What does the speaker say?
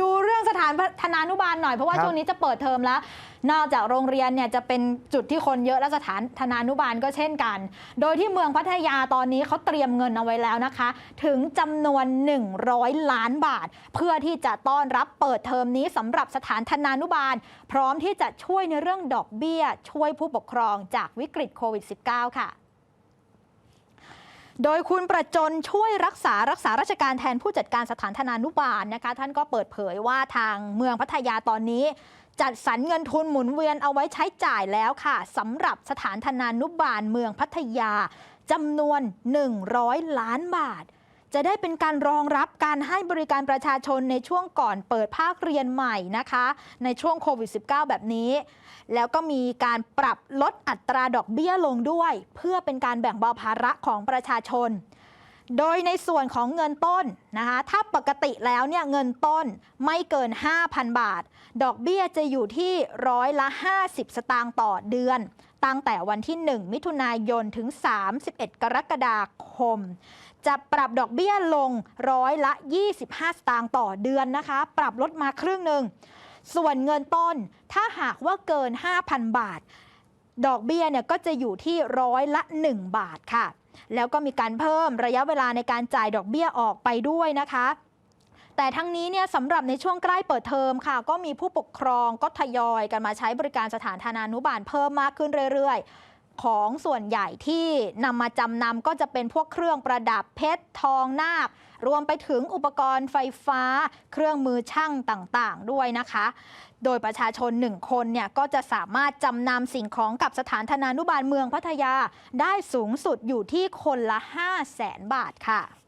ดูเรื่องสถานธนานุบาลหน่อยเพราะว่าครับ ช่วงนี้จะเปิดเทอมแล้ว นอกจากโรงเรียนเนี่ยจะเป็นจุดที่คนเยอะและสถานธนานุบาลก็เช่นกัน โดยที่เมืองพัทยาตอนนี้เขาเตรียมเงินเอาไว้แล้วนะคะ ถึงจำนวน 100 ล้านบาท เพื่อที่จะต้อนรับเปิดเทอมนี้สำหรับสถานธนานุบาล พร้อมที่จะช่วยในเรื่องดอกเบี้ย ช่วยผู้ปกครองจากวิกฤตโควิด -19 ค่ะ โดยคุณประจนช่วยรักษารักษาราชการแทนผู้จัดการสถานธนานุบาลนะคะ ท่านก็เปิดเผยว่าทางเมืองพัทยาตอนนี้ จัดสรรเงินทุนหมุนเวียนเอาไว้ใช้จ่ายแล้วค่ะสำหรับสถานธนานุบาลเมืองพัทยาจำนวน 100 ล้านบาท จะได้เป็นการรองรับการให้บริการประชาชนในช่วงก่อนเปิดภาคเรียนใหม่นะคะ ในช่วงโควิด -19 แบบนี้ แล้วก็มีการปรับลดอัตราดอกเบี้ยลงด้วย เพื่อเป็นการแบ่งเบาภาระของประชาชน โดยในส่วนของเงินต้นนะคะ ถ้าปกติแล้วเนี่ยเงินต้นไม่เกิน 5,000 บาท ดอกเบี้ยจะอยู่ที่ร้อยละ 50 สตางค์ต่อเดือน ตั้งแต่วันที่ 1 มิถุนายนถึง 31 กรกฎาคม จะปรับดอกเบี้ยลงร้อยละ 25 สตางค์ต่อเดือนนะคะ ปรับลดมาครึ่งหนึ่ง ส่วนเงินต้นถ้าหากว่าเกิน 5,000 บาท ดอกเบี้ยเนี่ยก็จะอยู่ที่ร้อยละ 1 บาทค่ะ แล้วก็มีการเพิ่มระยะเวลาในการจ่ายดอกเบี้ยออกไปด้วยนะคะ แต่ทั้งนี้เนี่ยสำหรับในช่วงใกล้เปิดเทอมค่ะ ก็มีผู้ปกครองก็ทยอยกันมาใช้บริการสถานธนานุบาลเพิ่มมากขึ้นเรื่อยๆ ของส่วนใหญ่ที่นำมาจำนำก็จะเป็นพวกเครื่องประดับเพชรทองนาครวมไปถึงอุปกรณ์ไฟฟ้า เครื่องมือช่างต่างๆ ด้วยนะคะ โดยประชาชนหนึ่งคนเนี่ยก็จะสามารถจำนำสิ่งของกับสถานธนานุบาลเมืองพัทยา ได้สูงสุดอยู่ที่คนละ 5 0 0แสนบาทค่ะ